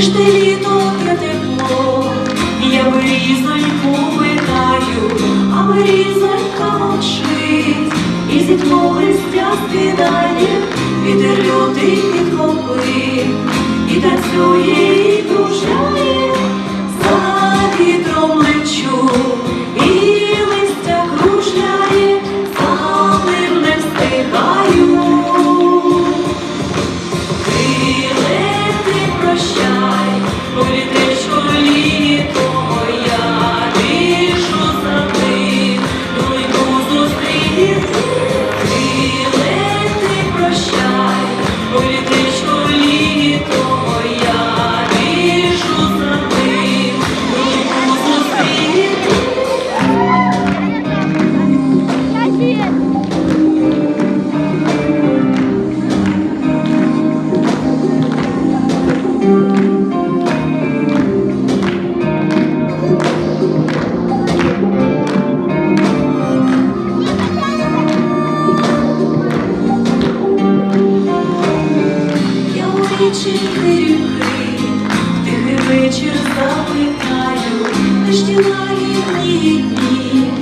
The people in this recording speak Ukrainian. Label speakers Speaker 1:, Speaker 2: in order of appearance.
Speaker 1: ж ти літо те тепло, я вирізань питаю, а вирізань мовчить, і зітхнув листя спідає, вітер лютий підхопив, і танцює. Бачачи хирюхи, тихий вечір запитаю, лиш тіла їхні дні.